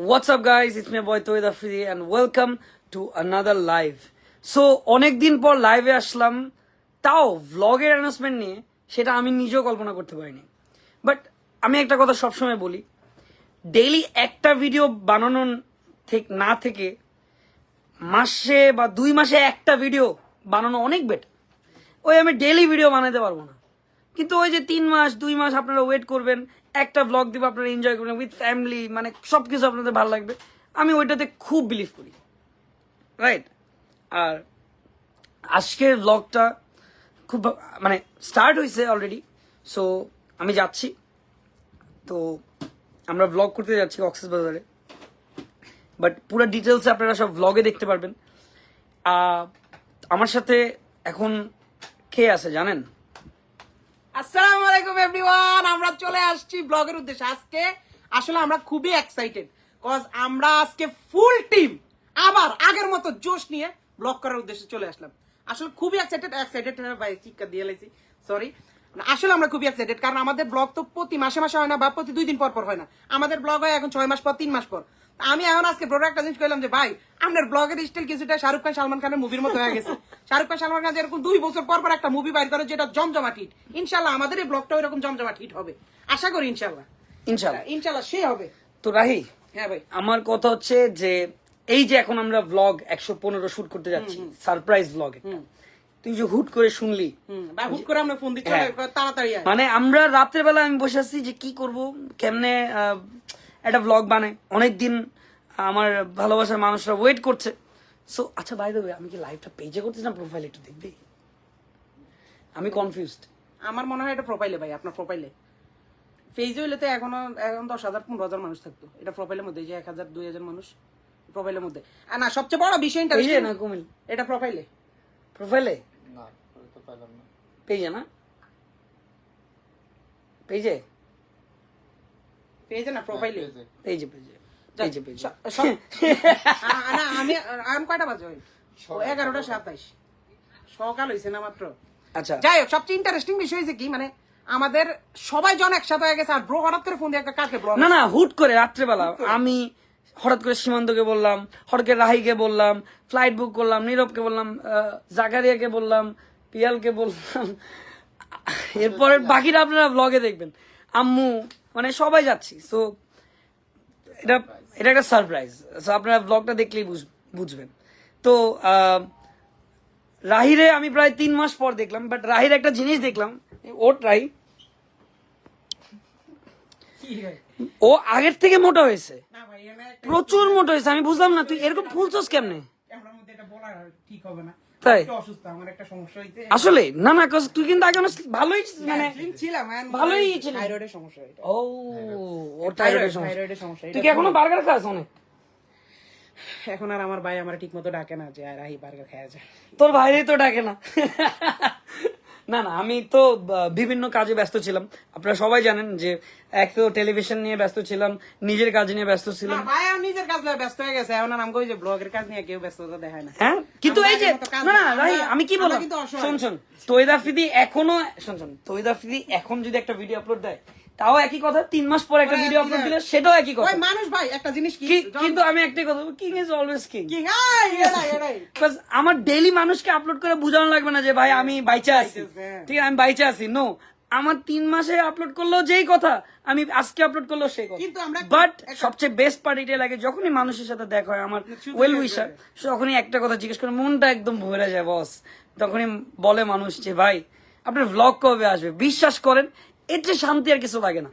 What's up, guys? It's me, boy Toid Afridi, and welcome to another live. So, অনেকদিন পর লাইভে আসলাম তাও ভ্লগের announcement নিয়ে সেটা আমি নিজেও কল্পনা করতে পারিনি বাট আমি একটা কথা সবসময় বলি ডেইলি একটা ভিডিও বানানো না থেকে মাসে বা দুই মাসে একটা ভিডিও বানানো অনেক বেটার ওই আমি ডেইলি ভিডিও বানাতে পারব না কিন্তু ওই যে তিন মাস দুই মাস আপনারা ওয়েট করবেন একটা ব্লগ দিব, আপনারা এনজয় করবেন উইথ ফ্যামিলি মানে সব কিছু আপনাদের ভালো লাগবে। আমি ওইটাতে খুব বিলিভ করি। রাইট আর আজকের ব্লগটা খুব মানে স্টার্ট হয়েছে অলরেডি সো আমি যাচ্ছি। তো আমরা ব্লগ করতে যাচ্ছি অক্সিস বাজারে বাট পুরো ডিটেলস আপনারা সব ব্লগে দেখতে পারবেন। আমার সাথে এখন কে আছে জানেন? আসসালামু আলাইকুম এভরিওয়ান আমরা চলে আসছি ব্লগের উদ্দেশ্যে। আজকে আসলে আমরা খুবই এক্সাইটেড কজ আমরা আজকে ফুল টিম আবার আগের মতো জোশ নিয়ে ব্লগ করার উদ্দেশ্যে চলে আসলাম। আসলে খুবই এক্সাইটেড এক্সাইটেড ভাই চিৎকার দিয়ে লাইছি সরি আসলে আমরা খুবই এক্সাইটেড কারণ আমাদের ব্লগ তো প্রতি মাসে মাসে হয় না বা প্রতি দুই দিন পর পর হয় না। আমাদের ব্লগ হয় এখন ছয় মাস পর, তিন মাস পর। আমি এখন আজকে ব্রোড একটা জিনিস করলাম যে ভাই আপনার ব্লগের স্টাইল কিছুটা শাহরুখ খান সালমান খানের মুভির মতো হয়ে গেছে। শাহরুখ খান সালমান খান যেরকম দুই বছর পর পর একটা মুভি বাইর করে যেটা জমজমাট হিট ইনশাল্লাহ আমাদের এই ব্লগটা এরকম জমজমাট হিট হবে। আশা করি ইনশাল্লাহ। ইনশাল্লাহ। ইনশাল্লাহ সে হবে। তো রাহি হ্যাঁ ভাই। আমার কথা হচ্ছে যে এই যে এখন আমরা ব্লগ একশো পনেরো শুট করতে যাচ্ছি সারপ্রাইজ ব্লগ তুই যে হুট করে শুনলি হুট করে আমরা ফোন দিচ্ছি হ্যাঁ। তাড়াতাড়ি মানে আমরা রাতের বেলা আমি বসে আছি যে কি করব কেমনে একটা ব্লগ বানাই। অনেকদিন আমার ভালোবাসার মানুষরা ওয়েট করছে। সো আচ্ছা বাই দেবে আমি কি লাইভটা পেজে করতেছি না প্রোফাইল একটু দেখবি? আমি কনফিউজড আমার মনে হয় এটা প্রোফাইলে ভাই আপনার প্রোফাইলে ফেজে হইলে তো এখনও এখন দশ হাজার পনেরো হাজার মানুষ থাকতো। এটা প্রোফাইলের মধ্যে যে এক হাজার দুই হাজার মানুষ প্রোফাইলের মধ্যে। আর না সবচেয়ে বড় বিষয় interesting- না কুমিল এটা প্রোফাইলে প্রোফাইলে না পেজে না। পেজে পেজে না প্রোফাইলে পেজে পেজে পেজে পেজে না আমি আমি কয়টা বাজে ওই? এগারোটা সাতাইশ। সকাল হয়েছে না মাত্র? আচ্ছা। যাই হোক সবচেয়ে ইন্টারেস্টিং বিষয় হয়েছে কি মানে আমাদের সবাই জন একসাথে হয়ে গেছে আর ব্রো হঠাৎ করে ফোন দিয়ে একটা কাকে ব্রো না না হুট করে রাত্রেবেলা। আমি হঠাৎ করে সীমান্তকে বললাম হঠাৎ করে রাহিকে বললাম ফ্লাইট বুক করলাম নীরবকে বললাম জাকারিয়াকে বললাম পিয়ালকে বললাম। এরপরে বাকিটা আপনারা ব্লগে দেখবেন। আম্মু মানে সবাই যাচ্ছি। সো এটা এটা একটা সারপ্রাইজ সো আপনারা ব্লগটা দেখলেই বুঝবেন। তো রাহিরে আমি প্রায় তিন মাস পর দেখলাম বাট রাহির একটা জিনিস দেখলাম ওর রাহি ও আগের থেকে মোটা হয়েছে। প্রচুর মোটা হয়েছে আমি বুঝলাম না তুই এরকম ফুলছস কেমনে? ঠিক হবে না। তাই? আসলে? না না তুই কিন্তু আগে ভালোই মানে ছিলাম ভালোই ছিল। থাইরয়েডের সমস্যা ও ওর থাইরয়েডের সমস্যা। থাইরয়েডের সমস্যা তুই কি এখনও বার্গার খাস অনেক? এখন আর আমার ভাই আমার ঠিক মতো ডাকে না যে আর আহি বার্গার খাওয়া যায়। তোর ভাইরে তো ডাকে না। না না আমি তো বিভিন্ন কাজে ব্যস্ত ছিলাম। আপনারা সবাই জানেন যে এক তো টেলিভিশন নিয়ে ব্যস্ত ছিলাম নিজের কাজ নিয়ে ব্যস্ত ছিলাম। ভাই নিজের কাজ নিয়ে ব্যস্ত হয়ে গেছে। এখন আমাকে ওই যে ব্লগের কাজ নিয়ে কেউ ব্যস্ততা দেখায় না। হ্যাঁ? কিন্তু এই যে না না না, আমি কি বললাম। শোন শোন তৈদা ফিদি এখনও শোন শোন তৈদা ফিদি এখন যদি একটা ভিডিও আপলোড দেয় তাও একই কথা তিন মাস পর একটা ভিডিও আপলোড দিলে সেটাও একই কথা। মানুষ ভাই একটা জিনিস কি? কিন্তু আমি একটাই কথা কিং ইজ অলওয়েজ কিং আমার ডেইলি মানুষকে আপলোড করে বোঝানো লাগবে না যে ভাই আমি বাইচে আছি। হ্যাঁ। ঠিক আছে আমি বাইচে আছি। নো আমার তিন মাসে আপলোড করলেও যেই কথা আমি আজকে আপলোড করল সেই কথা। কিন্তু আমরা- বাট সবচেয়ে বেস্ট পার্ট এটা লাগে যখনই মানুষের সাথে দেখা হয় আমার ওয়েল উইশার তখনই একটা কথা জিজ্ঞেস করে মনটা একদম ভরে যায় বস তখনই বলে মানুষ যে ভাই আপনার ভ্লগ কবে আসবে? বিশ্বাস করেন এর চেয়ে শান্তি আর কিছু লাগে না।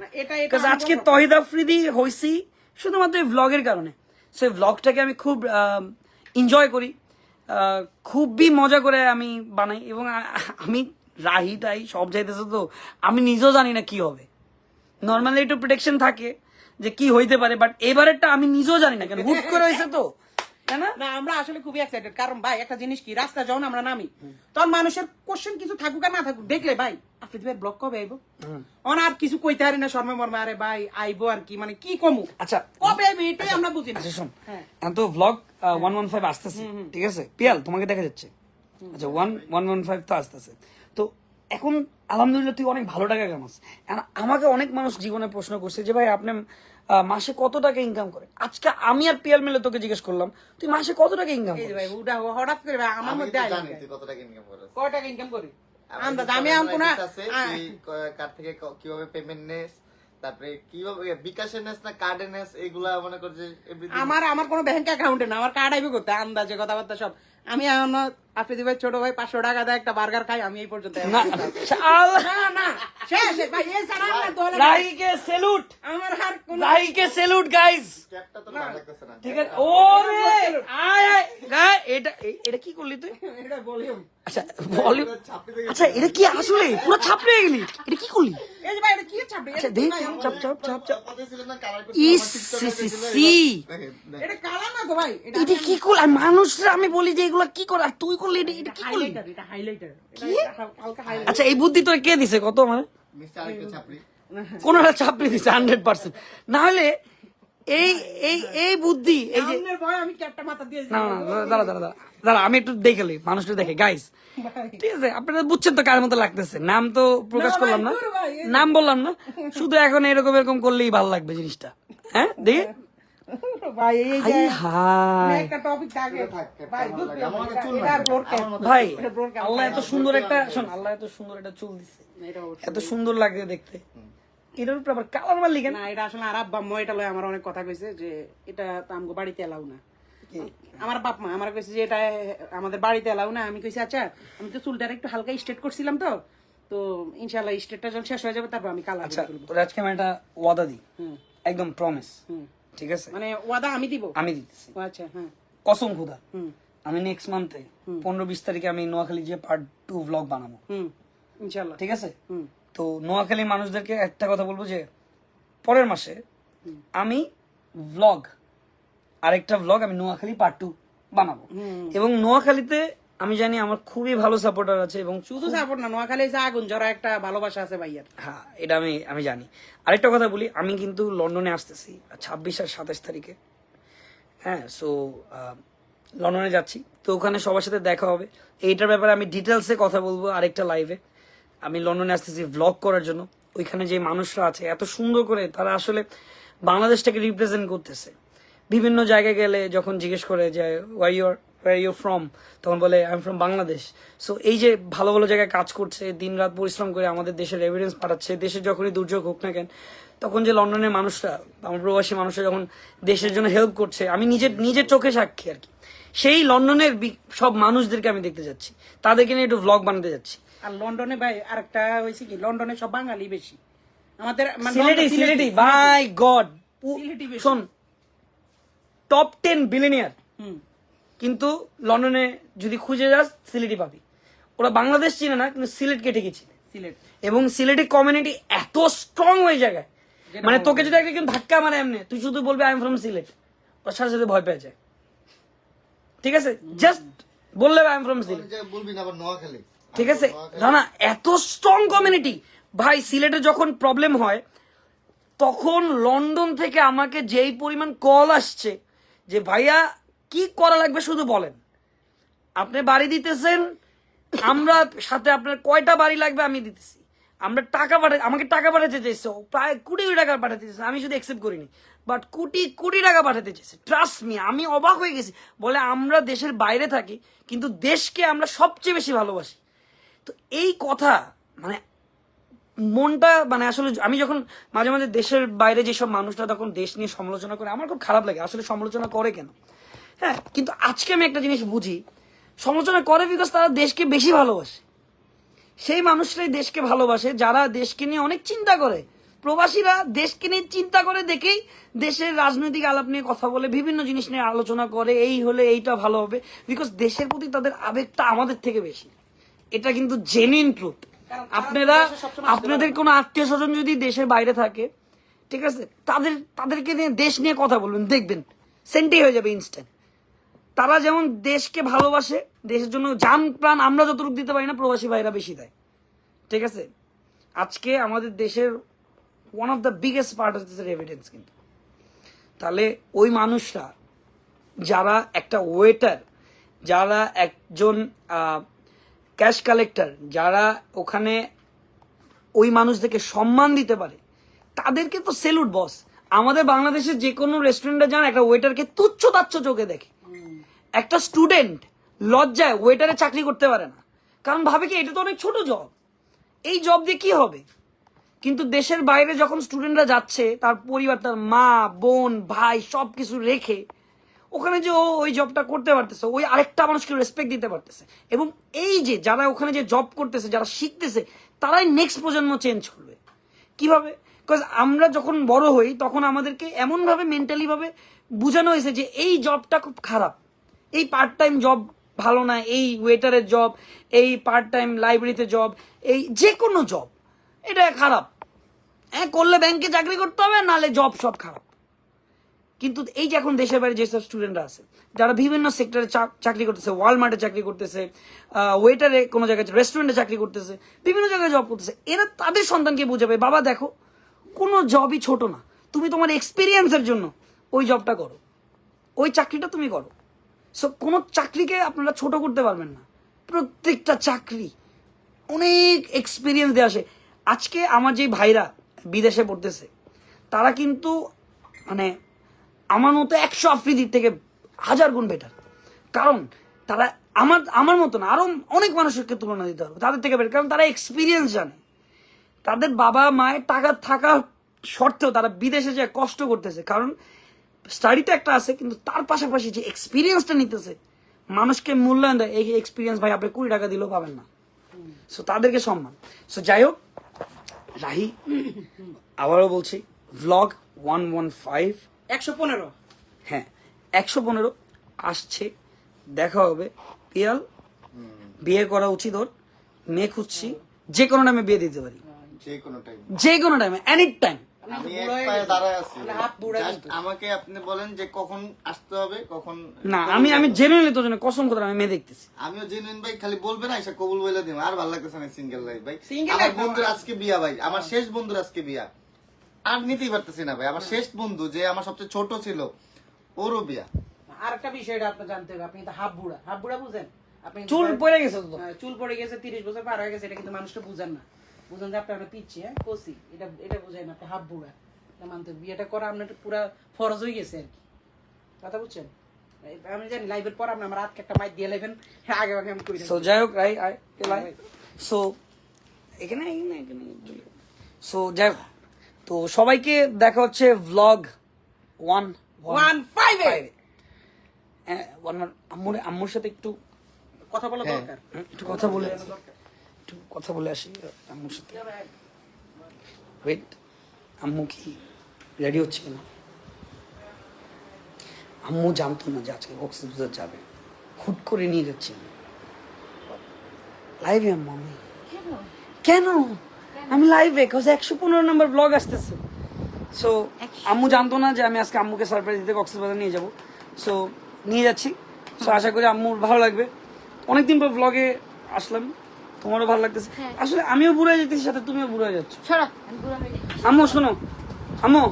আজকে। তহিদ আফ্রিদি হইছি শুধুমাত্র এই ভ্লগের কারণে। সেই ভ্লগটাকে আমি খুব এনজয় করি। খুবই মজা করে আমি বানাই। এবং আমি রাহি টাই সব যাইতেছে তো আমি নিজেও জানি না কি হবে। নর্মালি একটু প্রোটেকশন থাকে যে কি হইতে পারে বাট এবারেরটা আমি নিজেও জানি না কেন। হুট করে হয়েছে তো। তাই না? না আমরা আসলে খুবই এক্সাইটেড কারণ ভাই একটা জিনিস কি রাস্তা যখন আমরা নামি। তখন মানুষের কোশ্চেন কিছু থাকুক আর না থাকুক দেখলে ভাই আপনি ভাই ব্লক কবে আইবো? অন আর কিছু কইতে পারি না শর্মা মর্মা আরে ভাই আইবো আর কি মানে কি কমু? আচ্ছা কবে আইবো এটাই আমরা বুঝি না। এখন তো ভ্লগ ওয়ান ওয়ান ফাইভ আসতেছে ঠিক আছে? পিয়াল তোমাকে দেখা যাচ্ছে। আচ্ছা ওয়ান ওয়ান ওয়ান ফাইভ তো আসতেছে। তো এখন আলহামদুলিল্লাহ তুই অনেক ভালো টাকা কামাস। And আমাকে অনেক মানুষ জীবনে প্রশ্ন করছে যে ভাই আপনি মাসে কত টাকা ইনকাম করে? আজকে আমি আর পিয়ার মিলে তোকে জিজ্ঞেস করলাম তুই মাসে কত টাকা ইনকাম করিস? ভাই উডা হঠাৎ করে আমার আমি মধ্যে তো জানি তুই কত টাকা ইনকাম করিস। কয় টাকা ইনকাম করি? আমার আন্দাজ কিছু আমি online এখন না। ideas আছে, তুই কার থেকে কীভাবে পেমেন্ট নেস? তারপরে কীভাবে বিকাশে নেস না কার্ডে নেস? এগুলা মনে কর যে আমার আমার কোনো ব্যাংক অ্যাকাউন্টে না আমার কার্ড আইবে করতে আন্দাজে কথাবার্তা সব। আমি এখন আপনি ভাই ছোট ভাই পাঁচশো টাকা দেয় একটা বার্গার খাই আমি এই পর্যন্ত না না না শেষ ভাই এই ছাড়া আমার দলে নাই। সেলুট। আমার আর কোনো রাহিকে সেলুট গাইস ক্যাপটা তো ভালো লাগতেছে না। ঠিক আছে। ও আয় আয়। গায় এটা এটা কি করলি তুই? এটা ভলিউম আচ্ছা ভলিউম আচ্ছা এটা কি আসলে? পুরো ছাপড়ে গেলি। এটা কি করলি? এই ভাই এটা কি ছাপড়ি? আচ্ছা দেখ। চাপ চাপ চাপ চাপ। কথা ছিল না colour is, C, C, C. এটা কালা না তো ভাই এটা এটা কি করলি মানুষরা আমি বলি যে এগুলো কি করে আর তুই করলি এটা এটা কি করলি এটা হাইলাইটার হালকা হাইলাইটার আচ্ছা এই বুদ্ধি তোর কে দিছে কত মানে কোন একটা চাপড়ে দিছে হান্ড্রেড পার্সেন্ট না হলে এই এই এই বুদ্ধি এই যে আমি ক্যাপটা মাথা দিয়ে না না না, দাঁড়া দাঁড়া দাঁড়া দাঁড়া আমি একটু দেখে লি মানুষটা দেখে গাইস ঠিক আছে আপনারা বুঝছেন তো কার মতো লাগতেছে নাম তো প্রকাশ করলাম না নাম বললাম না শুধু এখন এরকম এরকম করলেই ভালো লাগবে জিনিসটা হ্যাঁ দেখে ভাই এই যে একটা টপিক থাকে। ভাই ভাই। আল্লাহ এত সুন্দর একটা শোন আল্লাহ এত সুন্দর একটা চুল দিছে। এত সুন্দর লাগে দেখতে। এটার উপর আবার কালার মারলি কেন? না এটা আসলে আর আব্বা আম্মা এটা লয় আমার অনেক কথা কইছে যে এটা তো আমগো বাড়িতে এলাও না। আমার বাপ মা আমার কইছে যে এটা আমাদের বাড়িতে এলাও না। আমি কইছি আচ্ছা আমি তো চুলটা একটু হালকা স্ট্রেট করছিলাম তো। তো ইনশাআল্লাহ স্ট্রেটটা যখন শেষ হয়ে যাবে তারপর আমি কালার আচ্ছা আজকে আমি একটা ওয়াদা দিই। হুম। একদম প্রমিস হুম। ঠিক আছে? মানে ওয়াদা আমি দিব? আমি দিতেছি। আচ্ছা হ্যাঁ। কসম খুদা আমি নেক্সট মান্থে পনেরো বিশ তারিখে আমি নোয়াখালী যে পার্ট টু ব্লগ বানাবো। হুম ইনশাআল্লাহ। ঠিক আছে? তো নোয়াখালী মানুষদেরকে একটা কথা বলব যে পরের মাসে আমি ভ্লগ আরেকটা ভ্লগ আমি নোয়াখালী পার্ট টু বানাবো। এবং নোয়াখালীতে আমি জানি আমার খুবই ভালো সাপোর্টার আছে এবং শুধু সাপোর্ট না নোয়াখালী যে আগুন জরা একটা ভালোবাসা আছে ভাইয়ার। হ্যাঁ এটা আমি আমি জানি। আরেকটা কথা বলি আমি কিন্তু লন্ডনে আসতেছি ছাব্বিশ আর সাতাশ তারিখে। হ্যাঁ সো লন্ডনে যাচ্ছি। তো ওখানে সবার সাথে দেখা হবে। এইটার ব্যাপারে আমি ডিটেলসে কথা বলব আরেকটা লাইভে আমি লন্ডনে আসতেছি ভ্লগ করার জন্য। ওইখানে যে মানুষরা আছে এত সুন্দর করে তারা আসলে বাংলাদেশটাকে রিপ্রেজেন্ট করতেছে। বিভিন্ন জায়গায় গেলে যখন জিজ্ঞেস করে যে why your were you from তখন বলে I am from Bangladesh so এই যে ভালো ভালো জায়গায় কাজ করছে দিনরাত পরিশ্রম করে আমাদের দেশের এভিডেন্স পাঠাচ্ছে দেশে যখনই দুর্যোগ হোক না কেন তখন যে লন্ডনের মানুষরা আমার প্রবাসী মানুষরা যখন দেশের জন্য হেল্প করছে আমি নিজের নিজের চোখে সাক্ষী আর কি। সেই লন্ডনের সব মানুষদেরকে আমি দেখতে যাচ্ছি। তাদেরকে নিয়ে একটু ভ্লগ বানাতে যাচ্ছি। আর লন্ডনে ভাই আরেকটা হয়েছে কি লন্ডনে সব বাঙালি বেশি। আমাদের সিলেটি সিলেটি বাই গড শোন টপ টেন বিলিনিয়ার হুম। কিন্তু লন্ডনে যদি খুঁজে যাস সিলেটি পাবি। ওরা বাংলাদেশ চিনে না কিন্তু সিলেটকে ঠিকই চিনে। সিলেট। এবং সিলেটি কমিউনিটি এত স্ট্রং ওই জায়গায়। মানে তোকে যদি কেউ ধাক্কা মারে এমনি তুই শুধু বলবি আই এম ফ্রম সিলেট। ওর সাথে সাথে ভয় পেয়ে যায়। ঠিক আছে? জাস্ট বললে আই এম ফ্রম সিলেট বলবি না আবার নোয়াখালী। ঠিক আছে? না না এত স্ট্রং কমিউনিটি ভাই সিলেটে যখন প্রবলেম হয় তখন লন্ডন থেকে আমাকে যেই পরিমাণ কল আসছে যে ভাইয়া কি করা লাগবে শুধু বলেন। আপনি বাড়ি দিতেছেন, আমরা সাথে আপনার কয়টা বাড়ি লাগবে আমি দিতেছি। আমরা টাকা পাঠা আমাকে টাকা পাঠাতে চাইছে প্রায় কোটি কোটি টাকা পাঠাতে চাইছে, আমি শুধু অ্যাকসেপ্ট করিনি। বাট কোটি কোটি টাকা পাঠাতে চাইছে ট্রাস্ট মি আমি অবাক হয়ে গেছি। বলে আমরা দেশের বাইরে থাকি, কিন্তু দেশকে আমরা সবচেয়ে বেশি ভালোবাসি। তো এই কথা মানে মনটা মানে আসলে আমি যখন মাঝে মাঝে দেশের বাইরে যেসব মানুষরা তখন দেশ নিয়ে সমালোচনা করে, আমার খুব খারাপ লাগে, আসলে সমালোচনা করে কেন? হ্যাঁ কিন্তু আজকে আমি একটা জিনিস বুঝি। সমালোচনা করে বিকজ তারা দেশকে বেশি ভালোবাসে। সেই মানুষরাই দেশকে ভালোবাসে যারা দেশকে নিয়ে অনেক চিন্তা করে। প্রবাসীরা দেশকে নিয়ে চিন্তা করে দেখেই দেশের রাজনৈতিক আলাপ নিয়ে কথা বলে বিভিন্ন জিনিস নিয়ে আলোচনা করে এই হলে এইটা ভালো হবে। বিকজ দেশের প্রতি তাদের আবেগটা আমাদের থেকে বেশি। এটা কিন্তু জেনুইন ট্রুথ আপনারা আপনাদের কোনো আত্মীয় স্বজন যদি দেশের বাইরে থাকে ঠিক আছে? তাদের তাদেরকে নিয়ে দেশ নিয়ে কথা বলবেন দেখবেন। সেন্টেই হয়ে যাবে ইনস্ট্যান্ট তারা যেমন দেশকে ভালোবাসে, দেশের জন্য জান প্রাণ আমরা যতটুকু দিতে পারি না, প্রবাসী ভাইরা বেশি দেয়। ঠিক আছে? আজকে আমাদের দেশের one of the biggest part of হচ্ছে এভিডেন্স কিন্তু। তাহলে ওই মানুষরা, যারা একটা ওয়েটার যারা একজন ক্যাশ কালেক্টর যারা ওখানে ওই মানুষদেরকে সম্মান দিতে পারে, তাদেরকে তো সেলুট বস আমাদের বাংলাদেশে যে কোনো রেস্টুরেন্টে যান একটা ওয়েটারকে তুচ্ছ তাচ্ছ চোখে দেখে একটা স্টুডেন্ট লজ্জায় ওয়েটারে চাকরি করতে পারে না। কারণ ভাবে কি, এটা তো অনেক ছোট জব এই জব দিয়ে কি হবে? কিন্তু দেশের বাইরে যখন স্টুডেন্টরা যাচ্ছে, তার পরিবার, তার মা, বোন, ভাই সব কিছু রেখে, ওখানে যে ও ওই জবটা করতে পারতেছে, ওই আরেকটা মানুষকে রেসপেক্ট দিতে পারতেছে। এবং এই যে যারা ওখানে যে জব করতেছে, যারা শিখতেছে, তারাই নেক্সট প্রজন্ম চেঞ্জ করবে। কীভাবে? বিকজ আমরা যখন বড় হই, তখন আমাদেরকে এমনভাবে মেন্টালিভাবে বোঝানো হয়েছে যে এই জবটা খুব খারাপ। এই পার্ট টাইম জব ভালো না, এই ওয়েটারের জব এই পার্ট টাইম লাইব্রেরিতে জব এই যে কোনো জব এটা খারাপ। হ্যাঁ করলে ব্যাংকে চাকরি করতে হবে, নালে জব সব খারাপ। কিন্তু এই যে এখন দেশের বাইরে যেসব স্টুডেন্টরা আছে, যারা বিভিন্ন সেক্টরে চাকরি করতেছে ওয়ালমার্টে চাকরি করতেছে ওয়েটারে কোনো জায়গায় রেস্টুরেন্টে চাকরি করতেছে, বিভিন্ন জায়গায় জব করতেছে, এরা তাদের সন্তানকে বুঝাবে, বাবা, দেখো, কোনো জবই ছোট না। তুমি তোমার এক্সপিরিয়েন্সের জন্য ওই জবটা করো। ওই চাকরিটা তুমি করো। সো কোনো চাকরিকে আপনারা ছোট করতে পারবেন না। প্রত্যেকটা চাকরি। অনেক এক্সপিরিয়েন্স দিয়ে আসে আজকে আমার যে ভাইরা বিদেশে পড়তেছে, তারা কিন্তু মানে আমার মতো একশো আফ্রিদির থেকে হাজার গুণ বেটার কারণ তারা আমার আমার মতো না আরও অনেক মানুষকে তুলনা দিতে হবে, তাদের থেকে বেটার কারণ তারা এক্সপিরিয়েন্স জানে। তাদের বাবা মায়ের টাকা থাকা সত্ত্বেও তারা বিদেশে যায় কষ্ট করতেছে। কারণ স্টাডি তো একটা আছে কিন্তু তার পাশাপাশি যে এক্সপিরিয়েন্সটা নিতেছে মানুষকে মূল্যায়ন দেয় এই এক্সপিরিয়েন্স ভাই আপনি কুড়ি টাকা দিলেও পাবেন না। সো তাদেরকে সম্মান। সো যাই হোক রাহি আবারও বলছি ভ্লগ ওয়ান ওয়ান ফাইভ একশো পনেরো। হ্যাঁ একশো পনেরো আসছে দেখা হবে। পিয়াল বিয়ে করা উচিত ওর মেয়ে খুঁজছি যে কোনো টাইমে বিয়ে দিতে পারি। যে কোনো টাইম যে কোনো টাইমে এনি টাইম আমি এক পায়ে দাঁড়ায় আছি। মানে হাত বুড়া Just কিন্তু। আমাকে আপনি বলেন যে কখন আসতে হবে কখন না আমি আমি জেনুইনলি তোর জন্য কসম কথা আমি মেয়ে দেখতেছি। আমিও জেনুইন ভাই খালি বলবে না এসে কবুল বলে দিন আর ভালো লাগতেছে না সিঙ্গেল লাইফ ভাই। আমার বন্ধুর আজকে বিয়া ভাই আমার শেষ বন্ধুর আজকে বিয়া। আর নিতেই পারতেছি না ভাই আমার শেষ বন্ধু যে আমার সবচেয়ে ছোট ছিল ওরও বিয়া। আর একটা বিষয়টা আপনি জানতে হবে আপনি কিন্তু হাফ বুড়া। হাফ বুড়া বুঝেন? আপনি চুল পড়ে গেছে তো। হ্যাঁ, চুল পড়ে গেছে তিরিশ বছর পার হয়ে গেছে এটা কিন্তু মানুষটা বুঝেন না। বুঝেন যে আপনার পিচ্ছি হ্যাঁ? কষি এটা এটা বুঝাই না আপনি হাফ বুড়া। এটা মানতে। বিয়েটা করা আপনার পুরা ফরজ হয়ে গেছে আর কি। কথা বুঝছেন? আমি জানি লাইভের পর আপনি আমার হাতকে একটা মাইক দিয়ে লাইবেন। আগে আগে আমি করি সো যাই হোক রাই আই সো এখানে এখানে এখানে সো যাই হোক। তো সবাইকে দেখা হচ্ছে vlog one one five one আম্মুর আম্মুর সাথে একটু কথা বলা হ্যাঁ। দরকার। একটু কথা বলে একটু কথা বলে আসি আম্মুর সাথে। ওয়েট আম্মু কি রেডি হচ্ছে কিনা? আম্মু জানতো না যে আজকে কক্সবাজার যাবে। হুট করে নিয়ে যাচ্ছি। লাইভে আম্মু আমি। কেন? আমি লাইভে কজ একশো পনেরো নম্বর ব্লগ আসতেছে। সো আম্মু জানতো না যে আমি আজকে আম্মুকে সারপ্রাইজ দিতে কক্সবাজার নিয়ে যাব। সো নিয়ে যাচ্ছি। সো আশা করি আম্মুর ভালো লাগবে। অনেকদিন পর ব্লগে আসলাম। তোমারও ভালো লাগতেছে। হ্যাঁ। আসলে আমিও বুড়ো হয়ে যেতেছি সাথে তুমিও বুড়ো হয়ে যাচ্ছ। সরো আমি বুড়ো যাই। আম্মু শোনো। আম্মু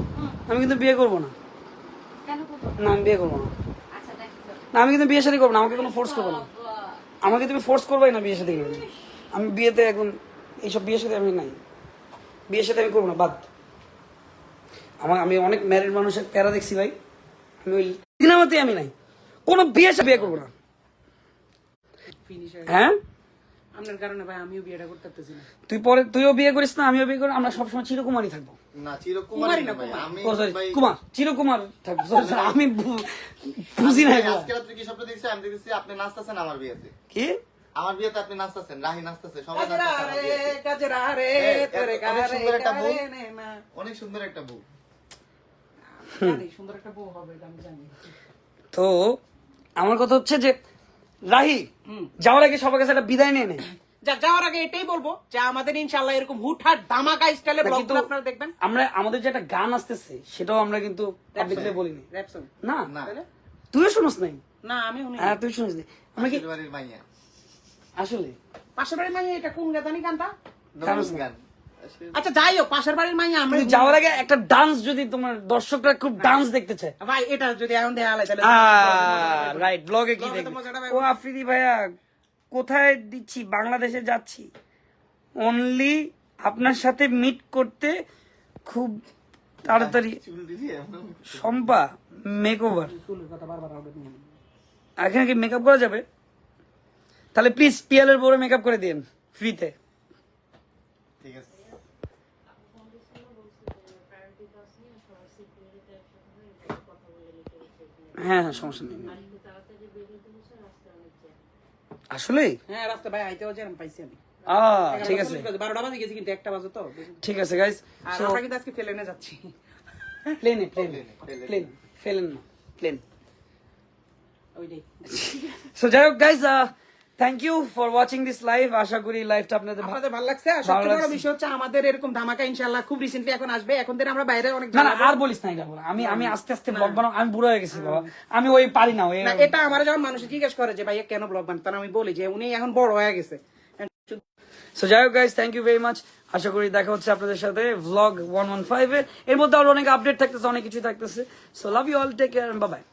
আমি কিন্তু বিয়ে করব না। না আমি বিয়ে করব না। আচ্ছা না আমি কিন্তু বিয়ে শাদী করব না আমাকে কোনো ফোর্স করব না। আমাকে তুমি ফোর্স করবাই না বিয়ে সাথে করবে আমি বিয়েতে একদম এইসব বিয়ের সাথে আমি নাই। বিয়ের সাথে আমি করব না বাদ। আমার আমি অনেক ম্যারিড মানুষের প্যারা দেখছি ভাই। আমি ওই দিনামতে আমি নাই। কোনো বিয়ে সাথে বিয়ে করব না। হ্যাঁ? আপনার কারণে ভাই আমিও বিয়েটা করতে পারতেছি না। তুই পরে তুইও বিয়ে করিস না আমিও বিয়ে করি আমরা সবসময় চিরকুমারই থাকব। না চিরকুমারী না না, ভাই কুমার। আমি ও সরি ভাই কুমার চিরকুমার থাকব Sorry, sorry, আমি বুঝি না আজকে রাত্রে কি স্বপ্ন দেখছি? আমি দেখছি আপনি নাচতেছেন আমার বিয়েতে। কি? আমার বিয়েতে আপনি নাচতেছেন রাহি নাচতেছে সবাই গাজরা নাচতেছে আমার রে বিয়েতে। গাজরা রে তোরে অনেক সুন্দর একটা বউ। অনেক সুন্দর একটা বউ। সুন্দর একটা বউ হবে আমি জানি। তো আমার কথা হচ্ছে যে হুম। যাওয়ার আগে সবার কাছে একটা বিদায় নিয়ে নে। যা যাওয়ার আগে এটাই বলব যে আমাদের ইনশাআল্লাহ এরকম হুটহাট ধামাকা স্টাইলে না, ব্লগ কিন্তু আপনারা দেখবেন। আমরা আমাদের যে একটা গান আসতেছে সেটাও আমরা কিন্তু পাবলিকলি বলিনি। র‍্যাপ সং না না। তুইও শুনিস নাই? না আমি শুনি হ্যাঁ তুই শুনিস নাই। আমরা কি আসলে। পাশের বাড়ির মাইয়া এটা কোন গাদানি গানটা? গান। আচ্ছা যাই হোক পাশের বাড়ির মাইয়া আমরা কিন্তু যাওয়ার আগে একটা ডান্স যদি তোমার দর্শকরা খুব ডান্স দেখতে চায় ভাই এটা যদি এখন দেয়া হয় তাহলে রাইট ব্লগে কি দেখবে? ও আফ্রিদি ভাইয়া কোথায় দিচ্ছি? বাংলাদেশে যাচ্ছি। অনলি আপনার সাথে মিট করতে খুব তাড়াতাড়ি। সম্পা মেক ওভার চুলের কথা বারবার আউটে নিয়ে নেবে। এখানে কি মেকআপ করা যাবে। তাহলে প্লিজ পিয়ালের বড় মেকআপ করে দিন ফ্রিতে ঠিক আছে। হ্যাঁ হ্যাঁ সমস্যা নেই। আসলে? হ্যাঁ রাস্তা ভাই আইতেও যেরকম পাইছি আমি। ঠিক আছে। বারোটা বাজে গেছি কিন্তু একটা বাজে তো। ঠিক আছে আর আমরা কিন্তু আজকে ফেলেনে যাচ্ছি। প্লেনে প্লেনে প্লেন ফেলেন না। প্লেন সো যাই হোক guys thank you for watching this live আশা করি লাইভটা আপনাদের আপনাদের ভালো লাগছে। আর সবচেয়ে বড় বিষয় হচ্ছে আমাদের এরকম ধামাকা ইনশাআল্লাহ খুব রিসেন্টলি এখন আসবে। এখন থেকে আমরা বাইরে অনেক না আর বলিস না এটা আমি আমি আস্তে আস্তে ব্লগ বানাবো আমি বুড়ো হয়ে গেছি বাবা। আমি ওই পারি না ওই না এটা আমার যখন মানুষ জিজ্ঞেস করে যে ভাইয়া কেন ব্লগ বানান তখন আমি বলি যে উনি এখন বড় হয়ে গেছে। সো যাই হোক guys thank you very much আশা করি দেখা হচ্ছে আপনাদের সাথে ভ্লগ ওয়ান ওয়ান ফাইভ এর এর মধ্যে আরও অনেক আপডেট থাকতেছে অনেক কিছু থাকতেছে। So love you all take care bye